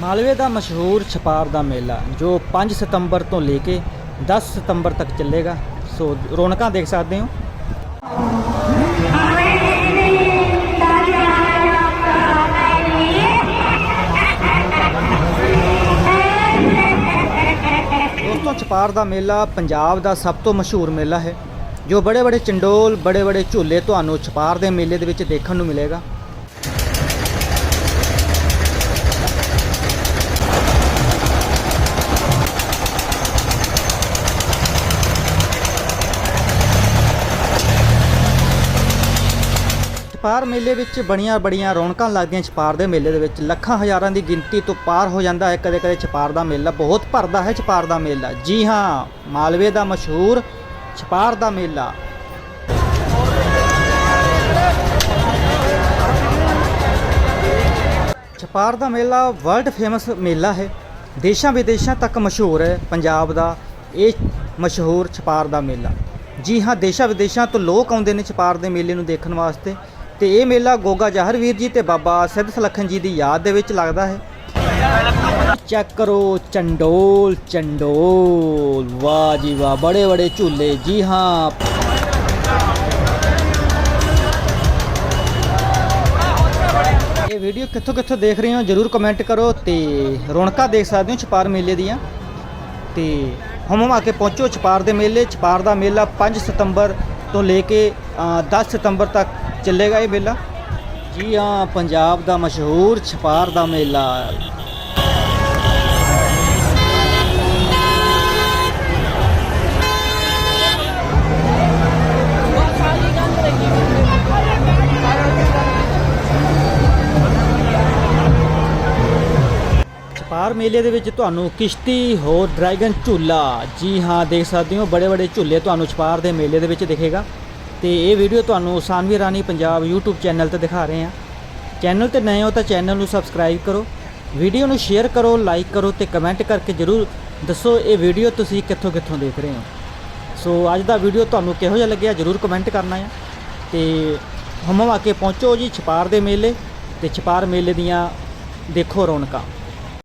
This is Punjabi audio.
ਮਾਲਵੇ ਦਾ ਮਸ਼ਹੂਰ ਛਪਾਰ ਦਾ ਮੇਲਾ, ਜੋ 5 ਸਤੰਬਰ ਤੋਂ ਲੈ ਕੇ 10 ਸਤੰਬਰ ਤੱਕ ਚੱਲੇਗਾ। ਸੋ ਰੌਣਕਾਂ ਦੇਖ ਸਕਦੇ ਹੋ। ਦੋਸਤੋ, ਛਪਾਰ ਦਾ ਮੇਲਾ ਪੰਜਾਬ ਦਾ ਸਭ ਤੋਂ ਮਸ਼ਹੂਰ ਮੇਲਾ ਹੈ, ਜੋ ਬੜੇ ਬੜੇ ਚੰਡੋਲ ਬੜੇ ਬੜੇ ਝੂਲੇ ਤੁਹਾਨੂੰ ਛਪਾਰ ਦੇ ਮੇਲੇ ਦੇ ਵਿੱਚ ਦੇਖਣ ਨੂੰ ਮਿਲੇਗਾ। ਛਪਾਰ ਮੇਲੇ ਵਿੱਚ ਬੜੀਆਂ ਬੜੀਆਂ ਰੌਣਕਾਂ ਲੱਗਦੀਆਂ ਛਪਾਰ ਦੇ ਮੇਲੇ ਦੇ ਵਿੱਚ। ਲੱਖਾਂ ਹਜ਼ਾਰਾਂ ਦੀ ਗਿਣਤੀ ਤੋਂ ਪਾਰ ਹੋ ਜਾਂਦਾ ਹੈ। ਕਦੇ ਕਦੇ ਛਪਾਰ ਦਾ ਮੇਲਾ ਬਹੁਤ ਭਰਦਾ ਹੈ। ਛਪਾਰ ਦਾ ਮੇਲਾ। ਜੀ ਹਾਂ, ਮਾਲਵੇ ਦਾ ਮਸ਼ਹੂਰ ਛਪਾਰ ਦਾ ਮੇਲਾ। ਛਪਾਰ ਦਾ ਮੇਲਾ ਵਰਲਡ ਫੇਮਸ ਮੇਲਾ ਹੈ। ਦੇਸ਼ਾਂ ਵਿਦੇਸ਼ਾਂ ਤੱਕ ਮਸ਼ਹੂਰ ਹੈ। ਪੰਜਾਬ ਦਾ ਇਹ ਮਸ਼ਹੂਰ ਛਪਾਰ ਦਾ ਮੇਲਾ। ਜੀ ਹਾਂ ਦੇਸ਼ਾਂ ਵਿਦੇਸ਼ਾਂ ਤੋਂ ਲੋਕ ਆਉਂਦੇ ਨੇ ਛਪਾਰ ਦੇ ਮੇਲੇ ਨੂੰ ਦੇਖਣ ਵਾਸਤੇ। ਤੇ ਇਹ ਮੇਲਾ ਗੋਗਾ ਜਾਹਰ ਵੀਰ ਜੀ ਤੇ ਬਾਬਾ ਸਿੱਧ ਸਲੱਖਣ ਜੀ ਦੀ ਯਾਦ ਦੇ ਵਿੱਚ ਲੱਗਦਾ ਹੈ। ਚੈੱਕ ਕਰੋ, ਚੰਡੋਲ ਚੰਡੋਲ। ਵਾਹ ਜੀ ਵਾਹ, ਬੜੇ ਬੜੇ ਝੂਲੇ। ਜੀ ਹਾਂ। ਇਹ ਵੀਡੀਓ ਕਿੱਥੋਂ ਕਿੱਥੋਂ ਦੇਖ ਰਹੇ ਹੋ? ਜਰੂਰ ਕਮੈਂਟ ਕਰੋ ਤੇ ਰੌਣਕਾਂ ਦੇਖ ਸਕਦੇ ਹੋ ਛਪਾਰ ਮੇਲੇ ਦੀਆਂ। ਤੇ ਹਮ ਆ ਕੇ ਪਹੁੰਚੋ ਛਪਾਰ ਦੇ ਮੇਲੇ। ਛਪਾਰ ਦਾ ਮੇਲਾ 5 ਸਤੰਬਰ ਤੋਂ ਲੈ ਕੇ ਅ, 10 ਸਤੰਬਰ ਤੱਕ ਚੱਲੇਗਾ ਇਹ ਮੇਲਾ। ਜੀ ਹਾਂ ਪੰਜਾਬ ਦਾ ਮਸ਼ਹੂਰ ਛਪਾਰ ਦਾ ਮੇਲਾ। ਛਪਾਰ ਮੇਲੇ ਦੇ ਵਿੱਚ ਤੁਹਾਨੂੰ ਕਿਸ਼ਤੀ, ਹੋਰ ਡਰੈਗਨ ਝੂਲਾ। ਜੀ ਹਾਂ, ਦੇਖ ਸਕਦੇ ਹੋ ਬੜੇ ਬੜੇ ਝੂਲੇ ਤੁਹਾਨੂੰ ਛਪਾਰ ਦੇ ਮੇਲੇ ਦੇ ਵਿੱਚ ਦਿਖੇਗਾ। ਤੇ ਇਹ ਵੀਡੀਓ ਤੁਹਾਨੂੰ ਸਾਨਵੀ ਰਾਣੀ ਪੰਜਾਬ YouTube ਚੈਨਲ ਤੇ ਦਿਖਾ ਰਹੇ ਹਾਂ। ਚੈਨਲ ਤੇ ਨਏ ਹੋ ਤਾਂ ਚੈਨਲ ਨੂੰ ਸਬਸਕ੍ਰਾਈਬ ਕਰੋ। ਵੀਡੀਓ ਨੂੰ ਸ਼ੇਅਰ ਕਰੋ, ਲਾਈਕ ਕਰੋ ਤੇ ਕਮੈਂਟ ਕਰਕੇ ਜਰੂਰ ਦੱਸੋ ਇਹ ਵੀਡੀਓ ਤੁਸੀਂ ਕਿੱਥੋਂ ਕਿੱਥੋਂ ਦੇਖ ਰਹੇ ਹੋ। ਸੋ ਅੱਜ ਦਾ ਵੀਡੀਓ ਤੁਹਾਨੂੰ ਕਿਹੋ ਜਿਹਾ ਲੱਗਿਆ ਜਰੂਰ ਕਮੈਂਟ ਕਰਨਾ ਹੈ ਤੇ ਹਮਮ ਆ ਕੇ ਪਹੁੰਚੋ ਜੀ ਛਪਾਰ ਦੇ ਮੇਲੇ ਤੇ ਛਪਾਰ ਮੇਲੇ ਦੀਆਂ ਦੇਖੋ ਰੌਣਕਾਂ।